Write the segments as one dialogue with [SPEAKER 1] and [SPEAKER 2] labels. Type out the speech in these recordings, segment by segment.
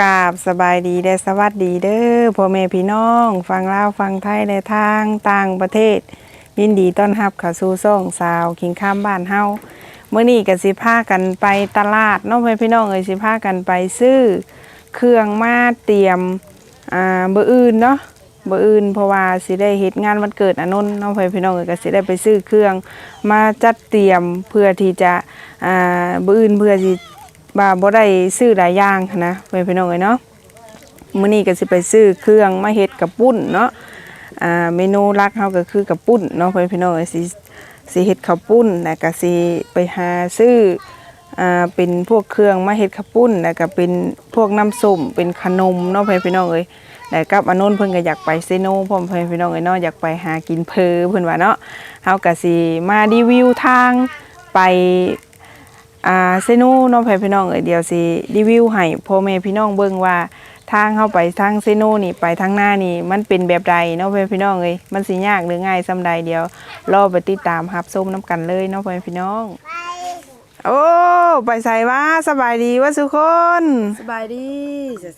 [SPEAKER 1] กราบสบายดีและสวัสดีเด้อพ่อแม่พี่น้อง ฟังเล่าฟังไทยและทางต่างประเทศ ยินดีต้อนรับเข้าสู่ซ่องสาวคิงข้ามบ้านเฮาเมื่อนี้ก็สิพากันไปตลาดน้องพ่อแม่พี่น้องเอ้ยสิพากันไปซื้อ เครื่องมาเตรียมอ่าเบอร์อื่นเนาะเบอร์อื่นเพราะว่าสิได้เฮ็ดงานวันเกิดอนนท์น้องพ่อแม่พี่น้องเอ้ยก็สิได้ไปซื้อเครื่อง มาจัดเตรียมเพื่อที่จะอ่าเบอร์อื่นเพื่อสิ บ่าบ่ได้ซื้อหลายอย่างนะเพื่อนพี่น้องเอ้ยเนาะมื้อนี้ก็สิไปซื้อเครื่องมาเฮ็ดกับปุ้นเนาะอ่าเมนูหลักเฮาก็คือกับปุ้นเนาะเพื่อนพี่น้องเอ้ยสิสิเฮ็ดข้าวปุ้นแล้วก็สิไปหาซื้ออ่าเป็นพวกเครื่องมาเฮ็ดข้าวปุ้นแล้วก็เป็นพวกน้ำส้มเป็นขนมเนาะเพื่อนพี่น้องเอ้ยแล้วกับอนนเพิ่นก็อยากไปเซโนพร้อมเพื่อนพี่น้องเอ้ยเนาะอยากไปหากินเพอเพิ่นว่าเนาะเฮาก็สิมารีวิวทางไป อ่าเซนูน้องแพรพี่น้องเอ้ยเดี๋ยวสิรีวิวให้พ่อแม่พี่น้องเบิ่งว่าทางเข้าไปทางเซนูนี่ไปทางหน้านี่มันเป็นแบบใดเน้องแพรพี่น้องเอ้ยมันสิยากหรือง่ายซำใดเดียวรอไปติดตามรับชมน้กันเลยเน้องแพรพี่น้อง โอ้ไปใส่ว่าสบายดีว่าสุคน
[SPEAKER 2] สบายดี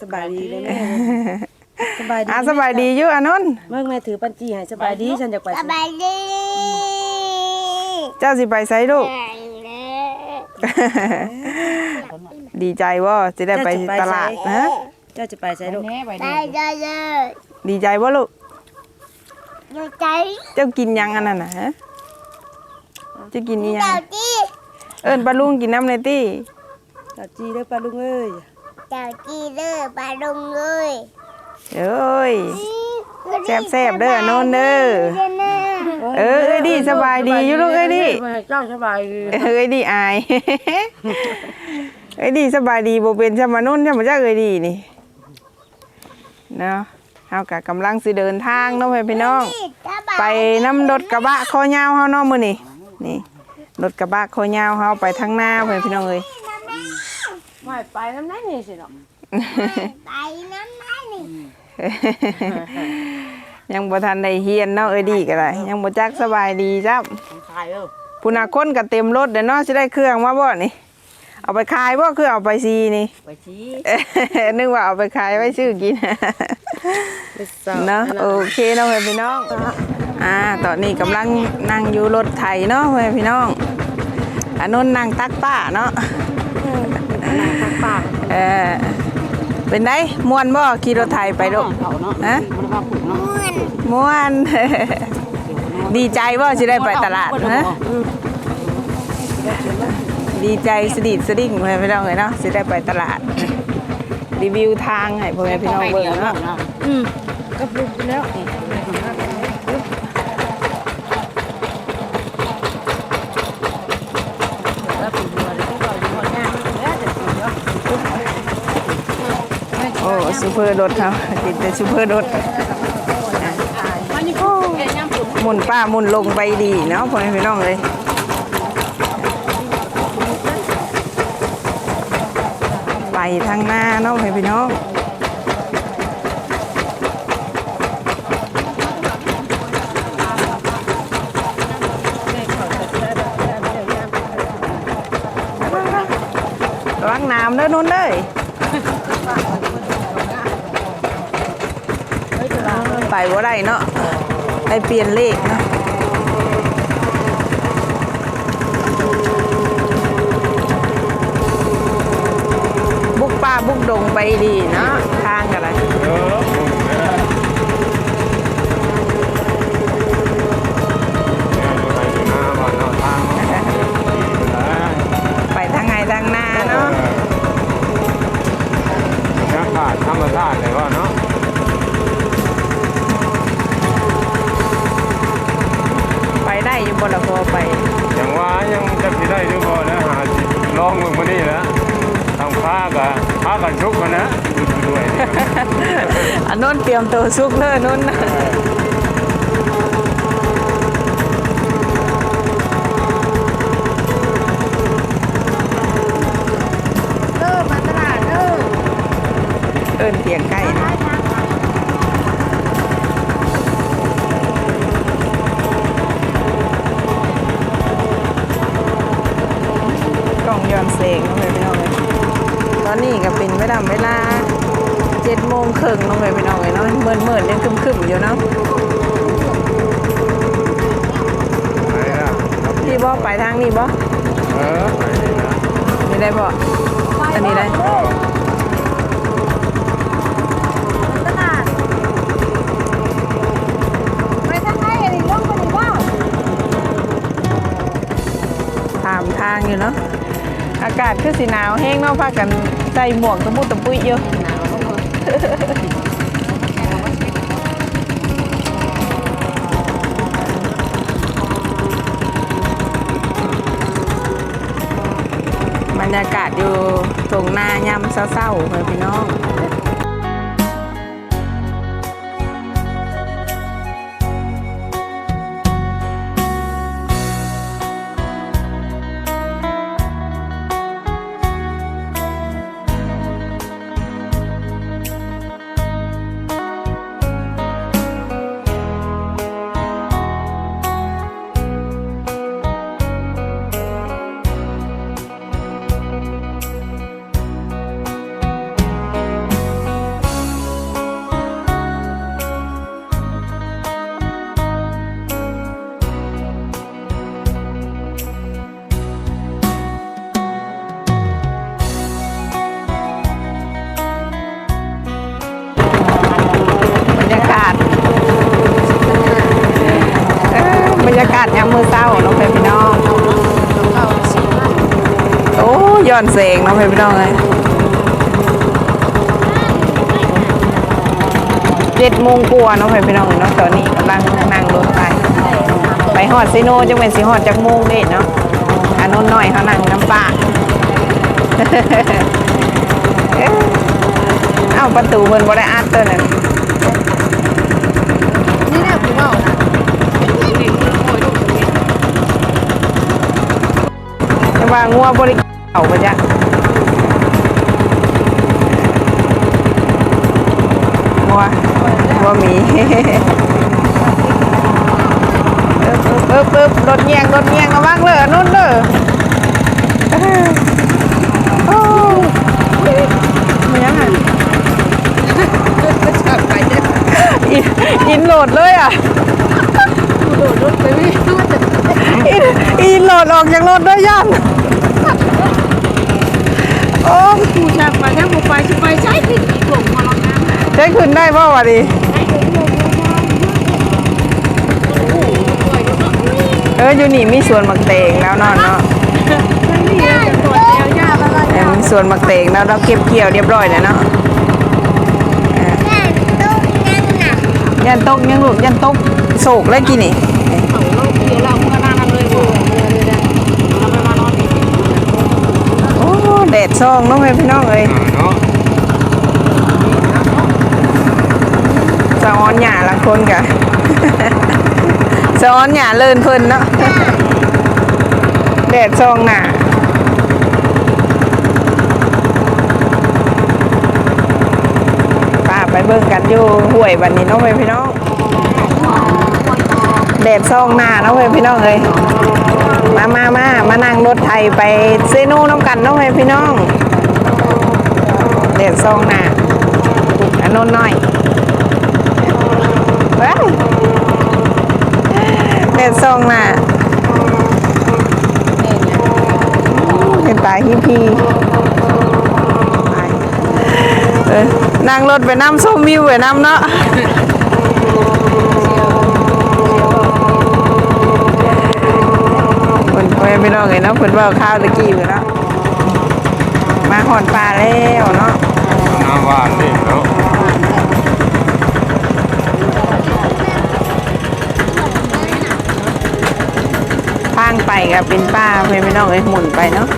[SPEAKER 2] สบายดีเลยแม่สบายดี
[SPEAKER 1] อะสบายดีอยู่อะนนท์
[SPEAKER 2] เมื่อแม่ถือปัญจีให้สบายดีฉันอยากไป
[SPEAKER 3] สบายดี
[SPEAKER 1] เจ้าสิไปใส่ลูก ดีใจว่าจะได้ไปตลาดฮะ
[SPEAKER 2] เจ้าจะไปใส่ลูก
[SPEAKER 3] ไปได้เลย
[SPEAKER 1] ดีใจว่าลูก
[SPEAKER 3] ดูใจ
[SPEAKER 1] เจ้ากินยังอันนั้นน่ะฮะจะกินอีหยัง
[SPEAKER 3] เจ้าจี
[SPEAKER 1] เอิ้นปลาลุงกินน้ำในตี้
[SPEAKER 2] ปัญจีเด้อป้าลุงเอ้ย
[SPEAKER 3] เจ้าจีเด้อปลาลงเลย
[SPEAKER 1] เอ้ยแซ่บๆเด้อโน่นเด้อเออเอ้ยดีสบายดีอยู่ลูกเอ้ยดี
[SPEAKER 2] เจ้าสบายดี
[SPEAKER 1] เอ้ยดีอายเอ้ยดีสบายดีบ่เป็นชะมานุ่นชะมาจ้าเอ้ยดีนี่เนาะเฮากะกำลังสิเดินทางเนาะพี่พี่น้อง ไปน้ำรถกระบะคอยาวเฮาเนาะมื้อนี้นี่รถกระบะคอยาวเฮาไปทางหน้าเพื่อนพี่น้องเอ้ย
[SPEAKER 2] ไม่ไปน้ำไหนนี่สิเนาะ
[SPEAKER 3] ไปน้ำไม้นี่
[SPEAKER 1] ยังบ่ทันได้เฮียนเนาะเอ้ยดีก็ได้ยังบ่จักสบายดีจ้ำ
[SPEAKER 2] ขายเด้อ
[SPEAKER 1] ผู้นาคนก็เต็มรถเดี๋ยวเนาะสิได้เครื่องมาบ่นี่ เอาไปขายบ่คือเอาไปซีนี่
[SPEAKER 2] ไปชี้
[SPEAKER 1] นึกว่าเอาไปขายไว้ซื้อกินเนาะโอเคเนาะเพื่อนพี่น้องอ่าตอนนี้กำลังนั่งอยู่รถไถเนาะเพื่อนพี่น้องอันนู้นนั่งตักป้าเนาะ
[SPEAKER 2] ทางปาก
[SPEAKER 1] เออ เป็นไงม่วนบ่ขี่รถไถไปลูก
[SPEAKER 2] เขาเนาะ
[SPEAKER 1] ฮะ
[SPEAKER 2] มันว่าปลูกเนาะ
[SPEAKER 1] ม่วน ดีใจบ่สิได้ไปตลาดฮะดีใจสดิดสดิ่งพ่อแม่พี่น้องเลยเนาะสิได้ไปตลาด รีวิวทางให้พ่อแม่พี่น้องเบิ่งเนาะ
[SPEAKER 2] อืมก็ปลูกแล้ว
[SPEAKER 1] โอ้ ซูเปอร์รถครับติดแต่ซูเปอร์รถหมุนป้าหมุนลงไปดีเนาะพ่อแม่พี่น้องเลยไปทางหน้าเนาะพ่อแม่พี่น้องระวังน้ำเด้อนุ่นเด้ย ไปว่าได้เนาะได้เปลี่ยนเลขเนาะบุกป่าบุกดงไปดีเนาะทางกันเลยไปทางไงทางหน้าเนาะ
[SPEAKER 4] อากาศธรรมชาติเลยว่าเนาะ
[SPEAKER 1] ไปได้อยู่บนละพอไป
[SPEAKER 4] อย่างว่ายังจะสิได้หรือบ่แล้วหาสิลองมึงมานี่แหล้วทำค้ากับค้ากันชุกกันนะดูด้วย
[SPEAKER 1] อันนู้นเตรี ยมตัวซุกเลยนู้น
[SPEAKER 2] เด้อมาตลาดเด้อ
[SPEAKER 1] เอินเตียงใกล้นะกล่องย้อนเสงเลยพี่น้องเลยตอน นี้ก็เป็นเวลาเวลาเจ็ดโมงครึ่งน้องเลยพี่น้องเลยเนาะเมื่อเมื่อยังคึมคึมๆอยู่เนาะ
[SPEAKER 4] ไหนล่ะ
[SPEAKER 1] พี่ บ่ไปทางนี้บ่
[SPEAKER 4] เออไปนี่นะ
[SPEAKER 1] นี่ได้บ่อันนี้ได้
[SPEAKER 2] ตลาดไปทางไหนอันนี้ลงไปนี่บ่
[SPEAKER 1] ถามทางอยู่เนาะอากาศคือสิหนาวแห้งเนาะพากันใส่หมวกตะมุตะปุยอยู่ บรรยากาศอยู่ตรงหน้ายำเศร้าๆเลยพี่น้อง อนเสงเน้องเพื่อนพี่น้องเลยเจ็ดโมงกว่าเน้องเพื่อนพี่น้องเนาะตอนนี้กำลังนั่งรถไป ไปหอดซิโนจังเป็นสิหอดจากโมงเด็ดเนาะอันนู้นหน่อยเขานั่งน้ำปลาเอ้าประตูเพิ่นบ่ได้อัดตัวนั้น
[SPEAKER 2] นี่แน่กูเว้านะ
[SPEAKER 1] ว่างัวบริ เอาไปจ้ะงัวงัวหมีเอิบเอิบเอิบรถเงียงรถเงียงระวังเลยอันนุ่นเลยโอ้มันยังไง
[SPEAKER 2] จับไปเด้อ
[SPEAKER 1] อินอินโหลดเลยอะ
[SPEAKER 2] โดดรถไปนี่มันจะ
[SPEAKER 1] อินอินโหลดออกจากรถด้วยยัน โอ้
[SPEAKER 2] กูจับไปแล้วกูไปสิไปใช้ที่หลงมาลองน้ำ
[SPEAKER 1] ใช้ขึ้นได้ป่าวะดิเอออยู่นี่มีสวนมักเตงแล้วเนอนเนาะ
[SPEAKER 2] นี่จะตรวจแล้วยาแล้วก็
[SPEAKER 1] เออมีสวนมักเตงแล้วเราเก็บเกี่ยวเรียบร้อยแล้วเนาะ
[SPEAKER 3] แม่ตุ้งนั่งหนัก
[SPEAKER 1] ยันตกยังหลุดยันตกโศกแล้วกี่นี่
[SPEAKER 2] เขาเราเดี๋ยวเราเมื่อหน้านั้นเลยบ่เลยนะเราไปมานอนนี่
[SPEAKER 1] โอ้ แดดซองเน้องพี่น้องเอ้ย
[SPEAKER 4] เนาะ
[SPEAKER 1] สะออนหยาละคนกะสะออนหยาเลินเพิ่นเนาะแดดซองหนาป้าไปเบิ่งกันอยู่ห้วยวันนี้เน้องพี่น้องแดดซองหน้าเน้องพี่น้องเอ้ย มามามามานั่งรถไทยไปเซน่น้ำกันน้องพี่น้องแดดซองหนาอันโน้นน้อยเว้ยแดดซองหนาเป็นตายฮิพีนั่งรถไปน้ำส้มวิวไปน้ำเนาะ คนพ่อพี่น้องไงเนาะเพิ่นเว่าข้าวตะกี้ไปแล้วมาหอนปลาแล้วเนาะ
[SPEAKER 4] น้ำหวานนี่เนาะ
[SPEAKER 1] พางไปก็เป็นป้าเพื่อนพี่น้องเอ้ยหมุนไปเนาะ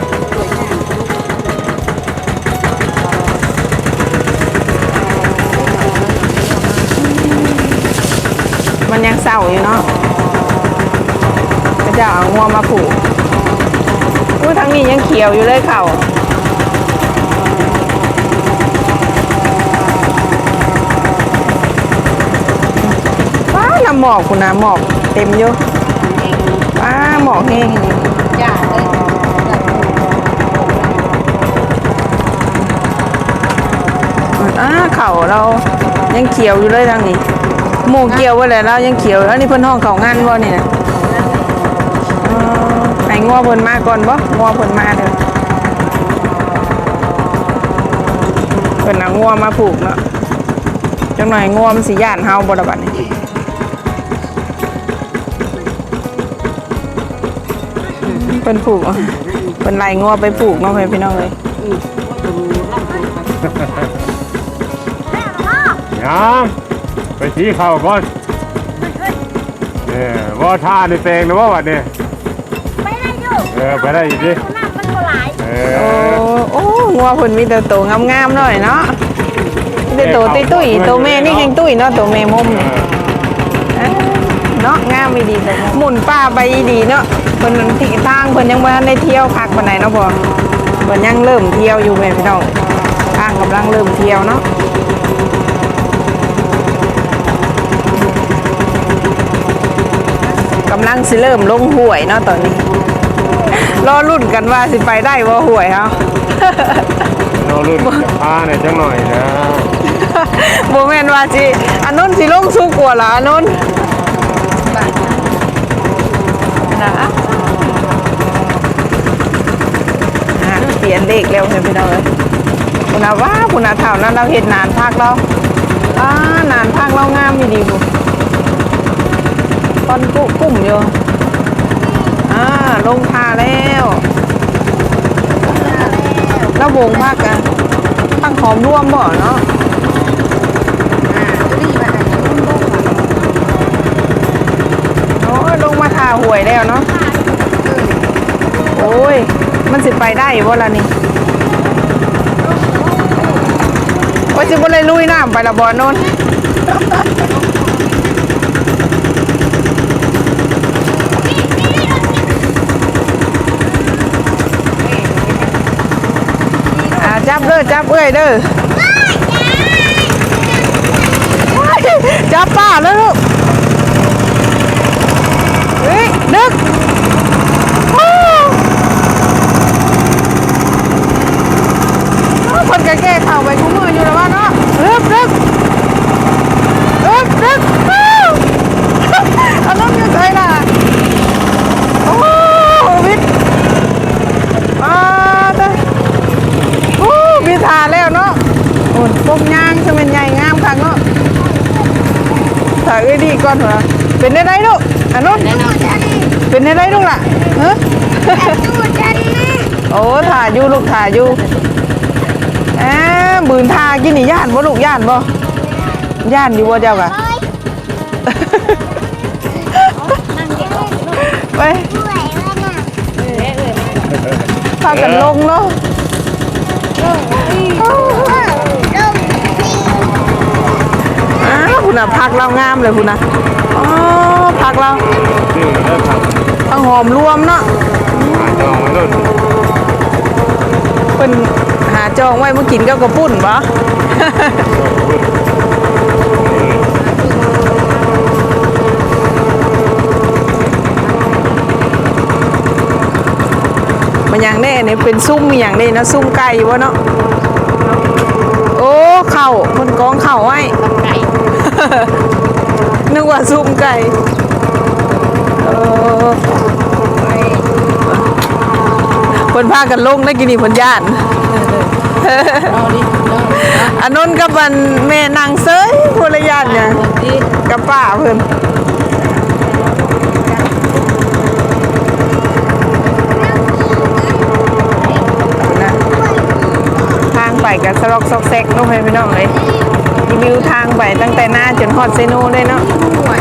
[SPEAKER 1] มันยังเศร้าอยู่เนาะพระเจ้าเอางัวมาผูกอู้ ทั้งนี้ยังเขียวอยู่เลยเข่าว้าน้ำหมอกคุณนะหมอกเต็มอยู่ว้าหมอกแห้ง
[SPEAKER 2] ยาเลย
[SPEAKER 1] อ่าเข่าเรายังเขียวอยู่เลยทางนี้ หมูเกี่ยวไว้แล้วเรายังเขียวแล้วนี่เพิ่อนห้องเขางานบ่นี่นะ งัวเพิ่นมาก่อนบ่งัวเพิ่นมาเด้อเพิ่นเอางัวมาผูกเนาะจังหน่อยงัวมันสิย่านเฮาบ่ล่ะบัดนี้เพิ่นผูกเอาเพิ่นไล่งัวไปผูกเนาะพี่น้องเอ้ย
[SPEAKER 4] ยังไปชี้เข่าก่อนเนี่ยว่าท่าในเตงนะว่าวันนี้
[SPEAKER 3] อยู่
[SPEAKER 4] เออไปได้อีกดิ
[SPEAKER 3] น้ำมันก็หลาย
[SPEAKER 4] เอ
[SPEAKER 1] โอ้
[SPEAKER 4] อ
[SPEAKER 1] โอ้งัวเพิ่นมีแต่โตวงามๆหน่อยเนาะมีแต่โตวตุ้ยๆโตวแม่นี่ยังตุ้ยเนาะโตวแม่มุมนี่เอ้ยเนาะงามไม่ดีแต่หมุนป้าไปดีเนาะเพิ่นที่ทางเพิ่นยังบ่ทันได้เที่ยวพักปานใดเนาะพ่อเพิ่นยังเริ่มเที่ยวอยู่แม่พี่น้องทางกำลังเริ่มเที่ยวเนาะกำลังสิเริ่มลงห้วยเนาะตอนนี้ รอรุ่นกันว่าสิไปได้บ่ห่วยเฮา
[SPEAKER 4] เรารุ่นจะพาเนี่ยจังหน่อยนะ
[SPEAKER 1] บ่แม่นว่าสิอันนู้นสิลงสู้กว่าล่ะอันนู้นนะอะเปลี่ยนเลขแล้วเห็นพี่น้องเอ้ยคุณอาว่าคุณอาเท่านั้นเราเห็นนานพักเราอ่านานพักเรางามดีดีบุตอนกุกุ้มอยู่ อ่าลงทาแล้วแล้ววงพักอะตั้งหอมร่วมบ่เนาะโอ้ยลงมาทาหวยแล้วเนาะโอ้ย มันสิไปได้บ่ล่ะนี่โอ้ยสิบ่เลยลุยน้ำไปละบ่อนน จับเด้อจับเอ้ยเด้อจับป้าแล้วลูกเฮ้ยนึกคนก็แก้ข่าไปคู่มืออยู่แล้วว่าเนาะนึกนึกนึกนึกอาวเอาน้ำอยู่ใจล่ะโอ้วิทย์มาเด้อ โอ้วิทาแล้วเนาะโอ้พวกยางจะเป็นใหญ่งามคังเนาะถ่ายดีก่อนเหรอเป็นได้ไรลูกอันนู้นเป็นอะไรลูกล่ะฮะ
[SPEAKER 3] ตู้ฉันนะ
[SPEAKER 1] โอ้ถ่ายอยู่ลูกถ่ายอยู่แอบบืนทากินนี่ย่านบ่ลูกย่านบ่ย่านอยู่บ่เจ้ากะไปพากันลงเนาะ อ้าวคุณน่ะพักเรางามเลยคุณน่ะอ๋อพักเรา
[SPEAKER 4] ชื่อเลิกทำ
[SPEAKER 1] ทั้งหอมรวมเนาะ
[SPEAKER 4] หาจองมันรุ่น
[SPEAKER 1] เพิ่นหาจองไว้มากินกับกระปุ่นบ่ มันอย่างแน่เนี่ยเป็นซุ้มมีอย่างนี้นะซุ้มไก่วะเนาะโอ้เข่าคนกองเข่าไว้
[SPEAKER 2] ไก่
[SPEAKER 1] นึกว่าซุ้มไก่เออคนพากันลงได้กินนี่ผลญาติ
[SPEAKER 2] เอาดิเอา
[SPEAKER 1] อันนนกับอันแม่นางเซยพลญาติเนี่ย
[SPEAKER 2] ดิ
[SPEAKER 1] กับป้าเพิ่นนะทางไป กับสลอกซอกแซกเน้องพี่น้องเลยรีวิวทางไปตั้งแต่หน้าจนฮอดเซโนเลยเนาะ
[SPEAKER 2] ห่วย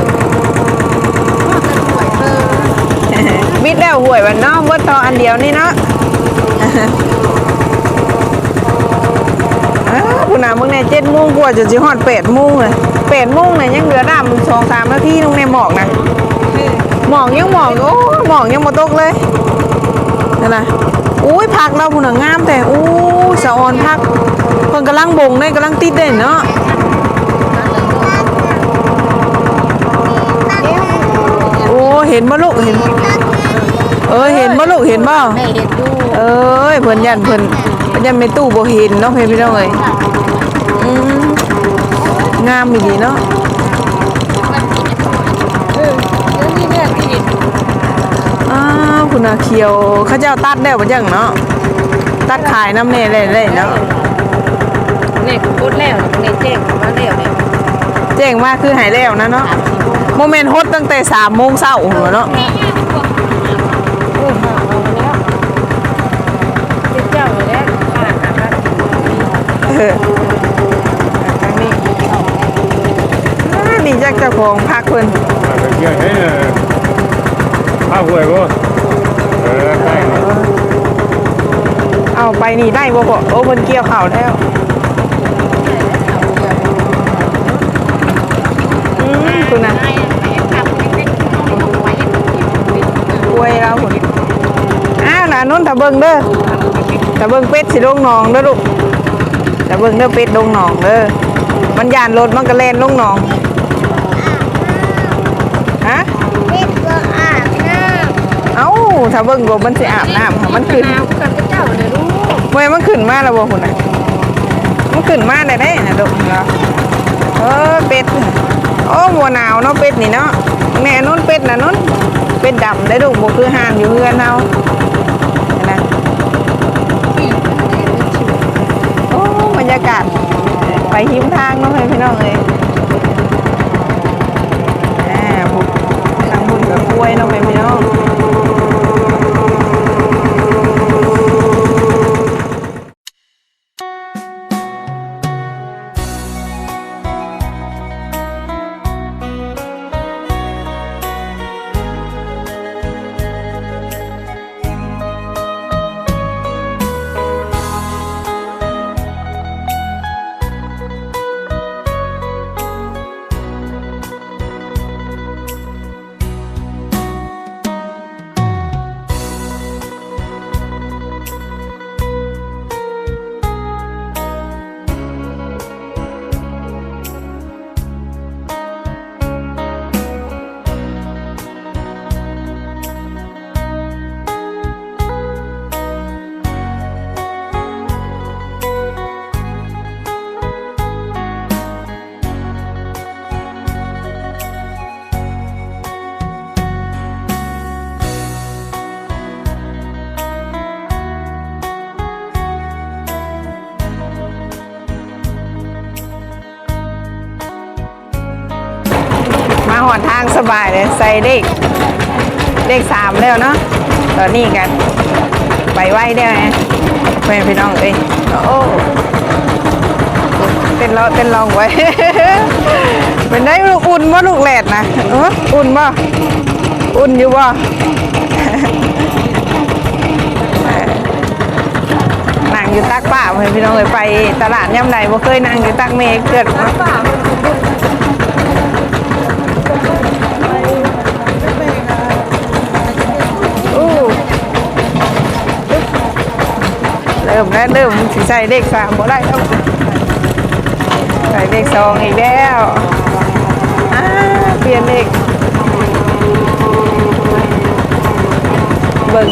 [SPEAKER 2] พ่อจะห่วยเธอ
[SPEAKER 1] มิดแล้วหวยวันเนาะเมื่อต่ออันเดียวนี่เนาะอ้าวคุณน่ะมึงเนี่ยเจ็ดโมงกว่าจนสิฮอดแปดโมงเลยแปดโมงเนี่ยยังเหลือดำสองสามนาทีน้องในหมอกนะหมอกยังหมอกโอ้หมอกยังมาตกเลย นั่นนะอุ้ยพักเราคุณน่ะงามแต่อู้สะออนพักเพิ่นกำลังบ่งเลยกำลังติดเด่นเนาะโอ้เห็นบ่ลูกเห็น เออเห็นบ่ลูกเห็นบ่
[SPEAKER 2] แม่เห็นดู
[SPEAKER 1] เอ้ยเพิ่นยันเพิ่นเพิ่นยันไม่ตู้บ่เห็นเนาะเพิ่นพี่น้องเอ้ยอืมงามอีดีเนาะ
[SPEAKER 2] เออแล้วนี่เนี่ยที่ดิน
[SPEAKER 1] อ้าว คุณอาเคียวเขาเจ้าตัดได้บ่จังเนาะตัดขายน้ำเน่เลยๆเนาะ
[SPEAKER 2] เนี่ยคือโคตรแล้วเนี่ยแจ้งว่าแล้วเนี่ย
[SPEAKER 1] เจ๋งมากคือหายแล้วนะเนาะโมเมนต์ฮดตั้งแต่สามโมงเช้าหัวเนาะ
[SPEAKER 2] เออมาเอาแล้วเจ้าแล้วผ่านนะครับ
[SPEAKER 1] เออทางนี้อ่านี่จักเจ้าของพักเพิ่น
[SPEAKER 4] มาไปเที่ยวให้เลยข้าวหวยบ่ เอา
[SPEAKER 1] ไปนี่ได้บ่บ่โอ้เพิ่นเกี่ยวข้าวแล้วอืมคุณน่ะกล้วยเราพุ่นอ้าวน่ะนุ่นถ้าเบิงเด้อถ้าเบิงเป็ดสิลงหนองเด้อลูกถ้าเบิงเด้อเป็ดลงหนองเด้อมันยานรถมันก็แล่นลงหนองฮะ
[SPEAKER 3] เด็กก็อาบน้
[SPEAKER 1] เอ้า ถ้าเบิ่งกบมันสิอาบน้ำค่ะมันขึ้น
[SPEAKER 2] เอากับเจ้าเลยลูก
[SPEAKER 1] เว้ยมันขึ้นมาแล้วบ่คุณน่ะมันขึ้นมาได้ได้นะลูกเรอเออเป็ดโอ้บัวหนาวเนาะเป็ดนี่เนาะแน่นอนเป็ดน่ะนนเป็ดดำได้ลูกบ่คือห่านอยู่เฮือนเฮาเห็นนะโอ้บรรยากาศไปหิมทางเนาะพี่น้องเอ้ยอ่าบุกทางบุญกับกล้วยเนาะพี่น้องางสบายเลยใส่เด็กเด็กสามแล้วเนาะตอนนี้กัน ไปไหวได้ไหมแม่พี่น้องเอ้ยโอ้เต้นรอเต้นลองไว้ เป็นได้ลูกอุ่นบ่ลูกแหลดนะอุ่นบ่อุ่นอยู่บ่นั่งอยู่ตักป่าเพื่อนพี่น้องเลยไปตลาดย่ำใดบ่เคยนั่งอยู่ตักเมฆเกิดมา เริ่มแล้วเริ่มสิใส่เลขสามบ่ได้แล้วใส่เลขสองอีกแล้วเปลี่ยนเลขเบิ่ง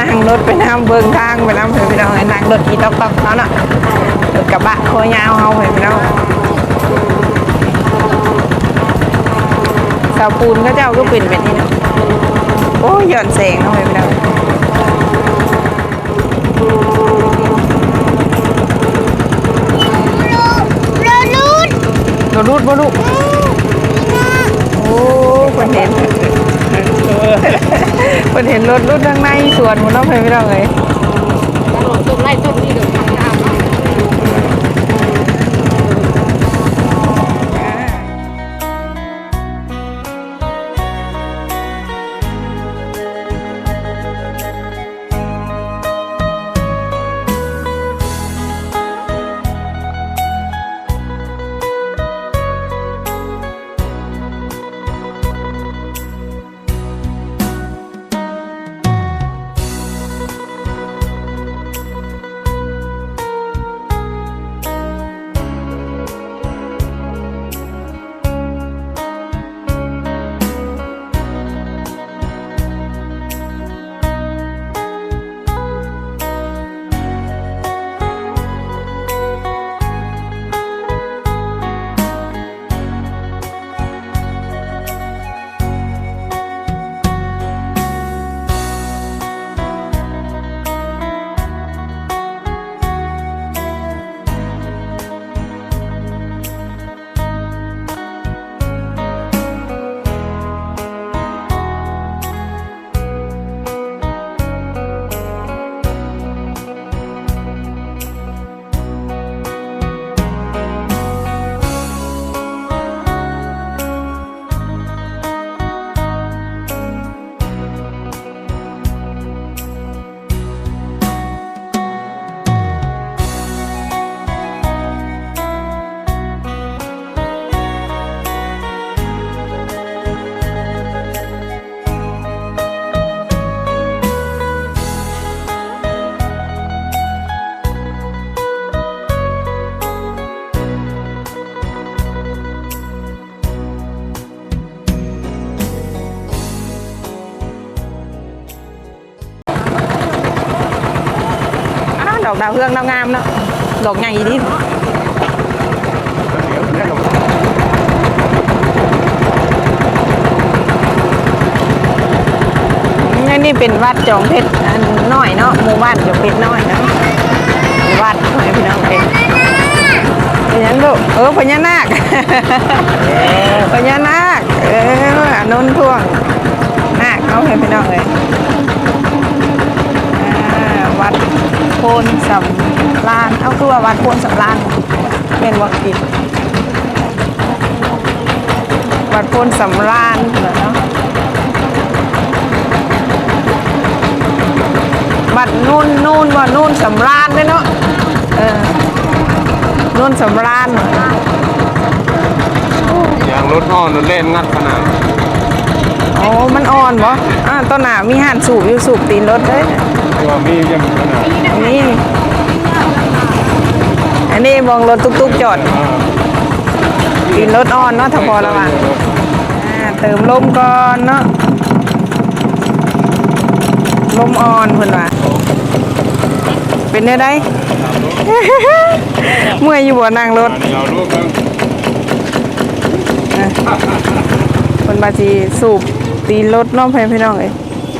[SPEAKER 1] นั่งรถไปน้ำเบิ่งทางไปน้ำเพื่อนน้องนั่งรถอีต๊อกต๊อกเขาเน่ะรถกระบะโคยาวเฮาเพื่อนน้องสาวปูนเขาเจ้าก็เป็นแบบนี้เนาะโอ้ยหย่อนแสงทำไมไม่ได้ำ
[SPEAKER 3] รถรูด
[SPEAKER 1] โดบ่ลูกโอ้คนเห็นคนเห็นรถรูดข้างในสวนมันต้องไปไม่ได้เลย
[SPEAKER 2] ตลอดไล่ต้นนี้เดี๋ยวา
[SPEAKER 1] วเรืองดาวงามเนาะดอกใหญ่ดี
[SPEAKER 4] เดี๋ยวได้ลง
[SPEAKER 1] นี่นี่เป็นวัดจองเพชรอันน้อยเนาะหมู่บ้านจองเพชรน้อยเนาะวัดให้พี่น้องเองเป็นหยังลูกเออพญานาคพญานาคเอออันนนท่วงนาคเขาให้พี่น้องเลยอ่า วัดโพนสำลานเอาคือว่าวัดโพนสำลานเป็นวัดกินวัดโพนสำลานเหรอเนาะบัดนู่นนู่นว่านู่นสำราญด้วยเนาะเออนู่นสำราญ
[SPEAKER 4] อย่างรถอ้อนรถเล่นงัดขนาด
[SPEAKER 1] โอ้มันอ่อนบ่อ่าต้นหนามีห่านสูบอยู่สูบตีนรถเลย
[SPEAKER 4] ตัวมียังขนาด
[SPEAKER 1] นี่อันนี้มองรถตุ๊กๆจอด
[SPEAKER 4] อ่า
[SPEAKER 1] ตีนรถอ่อนเนาะถ้าพอระวังอ่าเติมลมก่อนเนาะลมอ่อนเพิ่นว่าเป็นได้ไดเมื่อยอยู่บ่นั่งรถ
[SPEAKER 4] เราลูกนึง
[SPEAKER 1] คนบาจีสูบตีนรถเน้องพี่น้องเอ้ย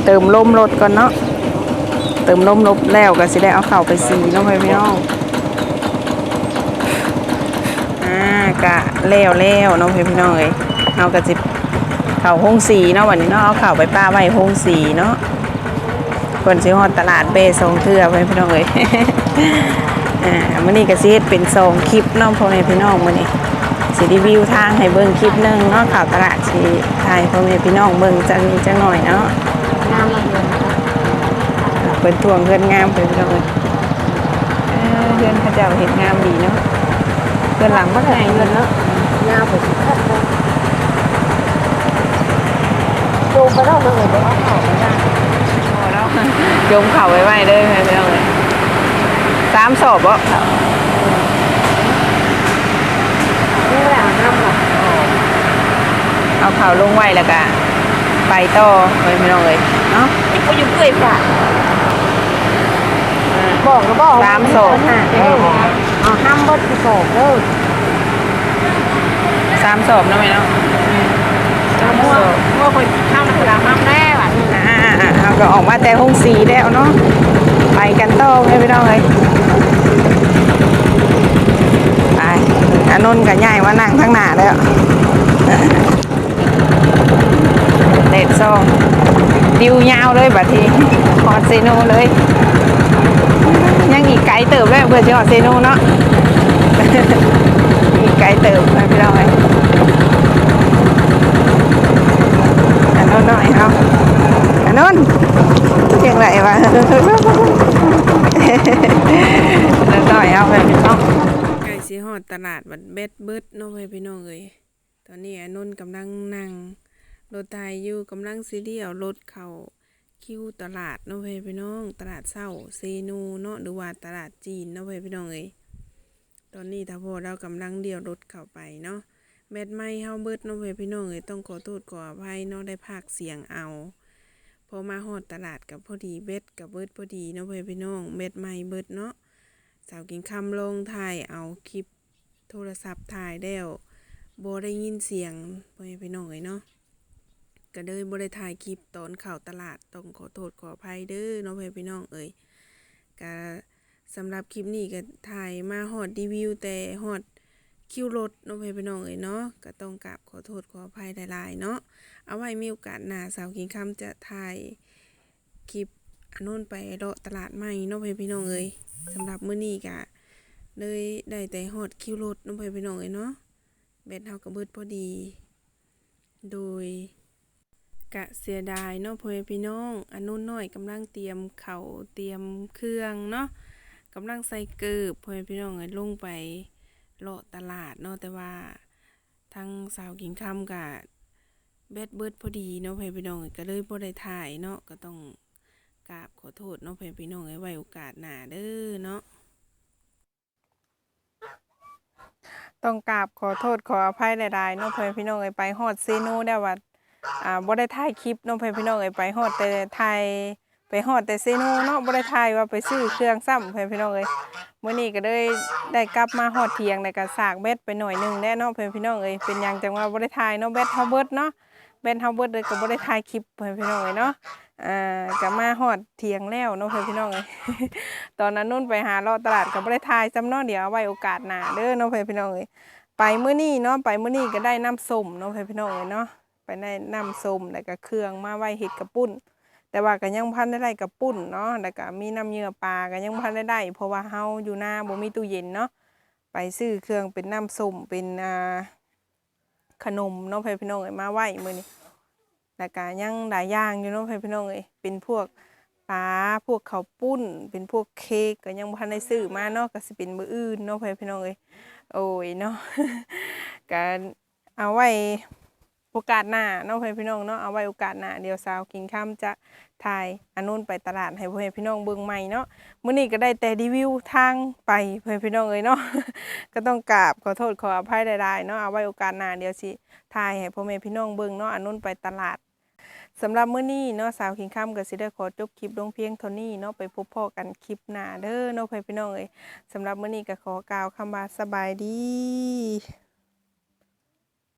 [SPEAKER 1] เติมลมรถก่อนเนาะ เติมลมรถแล้วก็สิได้เอาเข่าไปสีน้องพี่น้องอ่ากะแล้วแล้วน้องพี่น้องเอ้ยเอากระสิเข่าห้องสีเนาะวันนี้เนาะเอาเข่าไปป้าไว้ห้องสีเนาะคนสิฮอดตลาดเบสองเทื่อไปพี่น้องเอ้ยอ่ามื้อนี้ก็สิเฮ็ดเป็นสองคลิปน้องพ่อแม่พี่น้องมื้อนี้สิรีวิวทางให้เบิ่งคลิปหนึงเนาะข่าวตลาดสิถ่ายพ่อแม่พี่น้องเบิ่งจังนี้จังหน่อยเนาะ
[SPEAKER 2] น้ำละ เดือน
[SPEAKER 1] เปิดทวงเพื่อนงามเพิ่นพี่น้องเอ้ยเออเพื่อนเขาเจ้าเฮ็ดงามดีเนาะเพื่อนหลังบ่ได้เงินเนาะ
[SPEAKER 2] ยาวไปสิบแปดโตไปแล้วมันเลยบอกว่าเขาไม่ได้
[SPEAKER 1] พอแล้วโยมเข่าไว้ไว้เด้อพี่น้องเอ้ยสามศพบ่
[SPEAKER 2] ไม่ได้อาบน้ำหรอก
[SPEAKER 1] เอาเข่าลงไว้แล้วก็ไปต่อเพิ่นพี่น้องเอ้ยเนาะ
[SPEAKER 2] นี่ก็อยู่เกยผ่า บอกก็บอก
[SPEAKER 1] สามศพ
[SPEAKER 2] หาเด้อเอาห้ามบดที่ศพเด้อ
[SPEAKER 1] สามศพเนาะแม่เนาะ
[SPEAKER 2] เอามั่วมั่วคนข้าวนักกีฬาห้ามแน่ว่ะ
[SPEAKER 1] อ่าๆๆเอาก็ออกมาแต่ห้องสีแล้วเนาะไปกันต่อให้พี่น้องเอ้ยไปอานนท์กับยายว่านั่งข้างหน้าแล้วเด็ดซอง ดิวยาวเลยบัดทีฮอดเซโนเลย ยังอีกไกลเติบเลยเพื่อจะฮอดเซโนเนาะอีกไกลเติบไปพี่น้องไอ้อันนนท์หน่อยเอาอันนนท์เพียงไรวะแล้วหน่อยเอาไปพี่น้องใกล้สิฮอดตลาดบัดเบ็ดเบิดเนาะเว้ยพี่น้องเอ้ยตอนนี้อานนท์กำลังนั่ง รถไทยอยู่กำลังสิเดียวรถเข้าคิวตลาดเนาะเว้ยพี่น้อง ตลาดเช้าเซนูเนาะหรือว่าตลาดจีนเนาะเว้ยพี่น้องเอ้ยตอนนี้ถ้าพอเรากำลังเดียวรถเข้าไปเนาะแมดไม่เฮาเบิดเนาะเว้ยพี่น้องเอ้ยต้องขอโทษขออภัยเนาะได้พากเสียงเอาพอมาฮอดตลาดกับพอดีเบ็ดกับเบิดพอดีเนาะเว้ยพี่น้องเม็ดไม่เบิดเนาะสาวกินคำลงถ่ายเอาคลิปโทรศัพท์ถ่ายแล้วบ่ได้ยินเสียงพ่อแม่พี่น้องเอ้ยเนาะ ก็เลยบ่ได้ถ่ายคลิปตอนเข้าตลาดต้องขอโทษขออภัยเด้อนาะพ่อแม่พี่น้องเอ้ยก็สำหรับคลิปนี้ก็ถ่ายมาฮอดรีวิวแต่ฮอดคิวรถนาะพ่อแม่พี่น้องเอ้ยเนาะก็ต้องกราบขอโทษขออภัยหลายๆเนาะเอาไว้มีโอกาสหน้าสาวกินคำจะถ่ายคลิปอันนู้นไปเลาะตลาดใหม่เนาะพ่อแม่พี่น้องเอ้ยสำหรับมื้อนี้ก็เลยได้แต่ฮอดคิวรถน้องเพื่อนพี่น้องเอ้ยเนาะแบตเฮาก็เบิดพอดี โดย กะเสียดายเนาะพ่อแม่พี่น้อง อันนู้นน้อยกำลังเตรียมเขาเตรียมเครื่องเนาะกำลังใส่เกิบพ่อแม่พี่น้องเอ้ยลงไปเลาะตลาดเนาะแต่ว่าทางสาวกินคำกะแบตเบิดพอดีเนาะพ่อพี่น้องเอ้ก็เลยบ่ได้ถ่ายเนาะก็ต้องกราบขอโทษเน้องเพื่อพี่น้องไว้ไวโอกาสหน้าเด้อเนาะต้องกราบขอโทษขออภัยหลายๆเน้องเพื่อนพี่น้องไอ้ไปฮอดซีโนูได้ว่า อ่าบ่ได้ถ่ายคลิปน้องเพื่อนพี่น้องไอ้ไปฮอดแต่ถ่ายไปฮอดแต่เซโนเนาะบ่ได้ทายว่าไปซื้อเครื่องซ้ำเพิ่นพี่น้องเอ้ยมื้อนี้ก็เลยได้กลับมาฮอดเที่ยงแล้วก็สากเบ็ดไปหน่อยหนึงแน่เนาะเพิ่นพี่น้องเอ้ยเป็นหยังจังว่าบ่ได้ทายเนาะเบ็ดเฮาเบิดเนาะเบ็ดเฮาเบิดเลยก็บ่ได้ถ่ายคลิปเพิ่นพี่น้องเอ้ยเนาะอ่าก็มาฮอดเทียงแล้วเนาะเพิ่นพี่น้องเอ้ยตอนนั้นนุ่นไปหาเลาะตลาดก็บ่ได้ทายซ้ำเนาะเดี๋ยวเอาไว้โอกาสหน้าเด้อเนาะเพิ่นพี่น้องเอ้ยไปมื้อนี้เนาะไปมื้อนี้ก็ได้น้ำส้มเนาะเพิ่นพี่น้องเอ้ยเนาะ ไปได้น้ำส้มแล้วก็เครื่องมาไว้เฮ็ดกระปุ้น แต่ว่าก็ยังพันได้ได้กับปุ้นเนาะแล้วก็มีน้ำเยื่อปลาก็ยังพันได้ได้เพราะว่าเฮาอยู่หน้าบ่มีตู้เย็นเนาะไปซื้อเครื่องเป็นน้ำส้มเป็นอ่าขนมเนาะพี่พี่น้องเอ้ยมาไหว้มื้อนี้แล้วก็ยังหลายอย่างอยู่เนาะพี่พี่น้องเอ้ยเป็นพวกปลาพวกข้าวปุ้น เป็นพวกเค้กก็ยังบ่ทันได้ซื้อมาเนาะก็สิเป็นมื้ออื่นเนาะพี่พี่น้องเอ้ยโอ้ยเนาะก็เอาไว้ อกาสหน้าเนาะเพื่อนพี่น้องเนาะเอาไว้โอกาสหน้าเดี๋ยวสาวกินข้ามจะถ่ายอันนู้นไปตลาดให้เพื่อนพี่น้องเบิ่งใหม่เนาะมื้อนี้ก็ได้แต่รีวิวทางไปเพื่อนพี่น้องเอ้ยเนาะก็ต้องกราบขอโทษขออภัยหลายๆเนาะเอาไว้โอกาสหน้าเดี๋ยวสิถ่ายให้พ่อแม่พี่น้องเบิ่งเนาะอันนู้นไปตลาดสำหรับมื้อนี้เนาะสาวกินข้ามก็สิได้ขอจบคลิปลงเพียงเท่านี้เนาะไปพบพ่อกันคลิปหน้าเด้อเนาะเพื่อนพี่น้องเอ้ยสำหรับมื้อนี้ก็ขอกล่าวคำว่าสบายดี